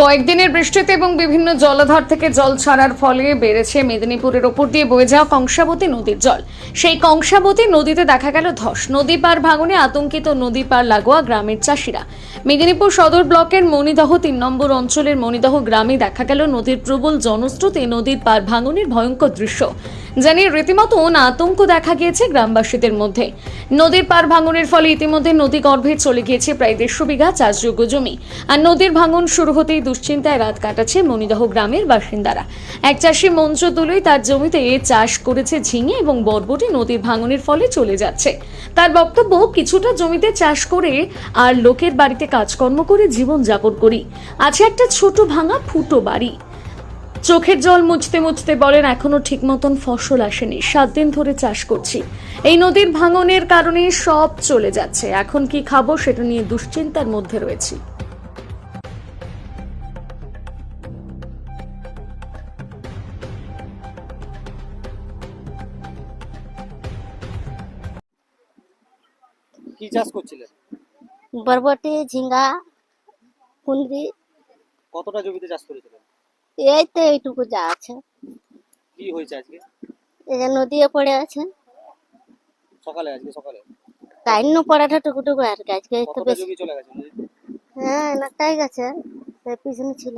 কয়েকদিনের বৃষ্টিতে এবং বিভিন্ন জলাধার থেকে জল ছাড়ার ফলে বেড়েছে মেদিনীপুরের ওপর দিয়ে বয়ে যাওয়া কংসাবতী নদীর জল। সেই কংসাবতী নদীতে দেখা গেল ধস। নদী পার ভাঙনে আতঙ্কিত নদী পার লাগোয়া গ্রামের চাষিরা। মেদিনীপুর সদর ব্লকের মণিদহ তিন নম্বর অঞ্চলের মণিদহ গ্রামে দেখা গেল নদীর প্রবল জনস্রোতে নদীর পার ভাঙনের ভয়ঙ্কর দৃশ্য। জানিয়ে রীতিমতো আতঙ্ক দেখা গিয়েছে গ্রামবাসীদের মধ্যে। নদীর পার ভাঙনের ফলে ইতিমধ্যে নদী গর্ভে চলে গিয়েছে প্রায় দেড়শো বিঘা চাষযোগ্য জমি। আর নদীর ভাঙন শুরু হতেই দুশ্চিন্তায় রাত কাটাচ্ছে মনিদহ গ্রামের বাসিন্দারা। এক চাষি মঞ্চ তুলেই তার জমিতে চাষ করেছে ঝিঙে এবং বরবটি নদীর ভাঙনের ফলে চলে যাচ্ছে। তার বক্তব্য, কিছুটা জমিতে চাষ করে আর লোকের বাড়িতে কাজকর্ম করে জীবন যাপন করি। আছে একটা ছোট ভাঙা ফুটো বাড়ি। চোখের জল মুছতে মুছতে বলেন এখনও ঠিক মতন ফসল আসেনি। সাত দিন ধরে চাষ করছি। এই নদীর ভাঙনের কারণে সব চলে যাচ্ছে। এখন কি খাব সেটা নিয়ে দুশ্চিন্তার মধ্যে রয়েছি। কি চাষ করছিলেন? বরবটি ঝিঙ্গা কুন্দ্রি কতটা জমিতে চাষ করেছিলেন? এই তো এইটুকু যা আছে। কি হয়েছে আজকে? এই যে নদীও পড়ে আছে। সকালে আজকে সকালে? কাইন্য পড়াটা টুকুটুকু আর কি আজকে তো বেশি। চলে গেছে হ্যাঁ অনেকটাই গেছে সেই পিছনে ছিল।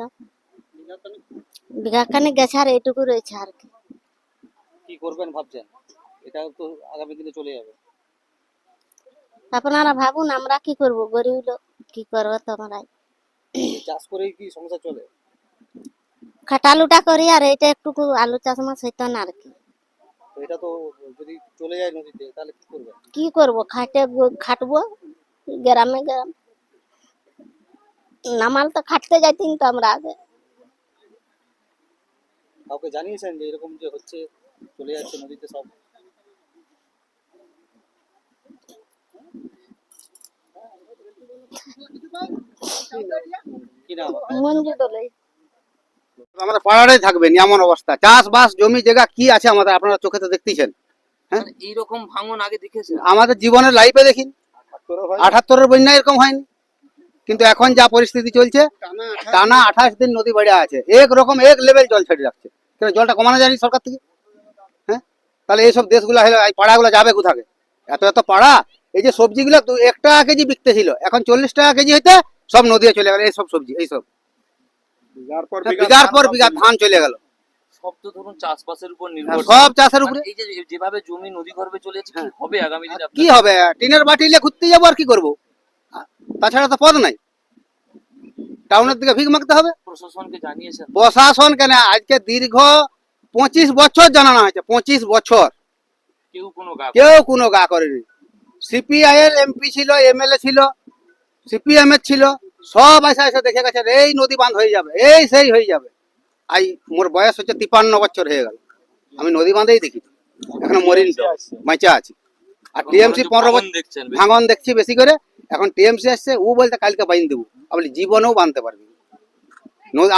বিঘা খানে গেছে আর এইটুকু রয়েছে আর কি। কি করবেন ভাবছেন? এটা তো আগামী দিনে চলে যাবে। আপনারা ভাবুন আমরা কি করব? গরিব লোক কি করব তোমরা চাষ করেই কি সংসার চলে? খাটালুটা করি আর এইটা একটুকু আলু চাষ মাছ হইতো না আর কি। তো এটা তো যদি চলে যায় নদীতে তাহলে কি করবেন কি করব? খাটে খাটবো গ্রামে গ্রাম। নামাল তো খাটতে যাইতিন তো আমরা আগে। কাউকে জানিয়েছেন যে এরকম যে হচ্ছে চলে যাচ্ছে নদীতে সব? কি নাম আপনার? মঞ্জু দোলাই। আমাদের পাড়াটাই থাকবেন এমন অবস্থা। চাষবাস জমি জায়গা কি আছে আমাদের? আপনারা চোখে তো দেখতেছেন হ্যাঁ? এইরকম ভাঙন আগে দেখেছে আমাদের জীবনের লাইফে দেখিন। আঠাত্তরের বন্যা এরকম হয়নি। কিন্তু এখন যা পরিস্থিতি চলছে টানা আঠাশ দিন। নদী বেড়ে আছে। এক রকম এক লেভেল জল ছেড়ে যাচ্ছে। কেন জলটা কমানো যায়নি সরকার থেকে? হ্যাঁ? তাহলে এইসব দেশগুলো হলে এই পাড়াগুলো যাবে কোথাকে? এত এত পাড়া এই যে সবজিগুলো দু- এক টাকা কেজি বিকতে ছিল। এখন চল্লিশ টাকা কেজি হইতে সব নদীতে চলে গেল এইসব সবজি এইসব বিঘার পর বিঘা ধান চলে গেল। সব তো ধরুন চাষবাসের উপর হ্যাঁ, নির্ভর সব চাষের উপরে এই যে যেভাবে জমি নদী গর্ভে চলে যাচ্ছে কি হ্যাঁ। হবে আগামী দিনে কি হবে? টিনের বাটিলে ঘুরতে যাব আর কি করব? তাছাড়া তো পথ নাই। টাউনের দিকে ভিক মাগতে হবে। প্রশাসনকে জানিয়েছেন। প্রশাসন কেন? আজকে দীর্ঘ পঁচিশ বছর জানানো হয়েছে পঁচিশ বছর। কেউ কোনো গা কেউ কোনো গা করেনি। সিপিআই এর এমপি ছিল এমএলএ ছিল সিপিএম এর ছিল। সব এসে এসে দেখে গেছে এই নদী বাঁধ হয়ে যাবে এই সেই হয়ে যাবে। আই মোর বয়স হচ্ছে তিপান্ন বছর হয়ে গেল। আমি নদী বাঁধেই দেখি। এখন মরিন বাঁচা আছি। আর টিএমসি পনেরো বছর ভাঙন দেখছি বেশি করে। এখন টিএমসি আসছে ও বলতে কালকে বাইন দেবো। আপনি জীবনেও বাঁধতে পারবি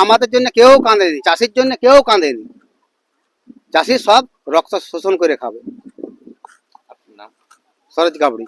আমাদের জন্য কেউ কাঁদেনি চাষির জন্য কেউ কাঁদেনি চাষি সব রক্ত শোষণ করে খাবে। সরোজ কাবড়ি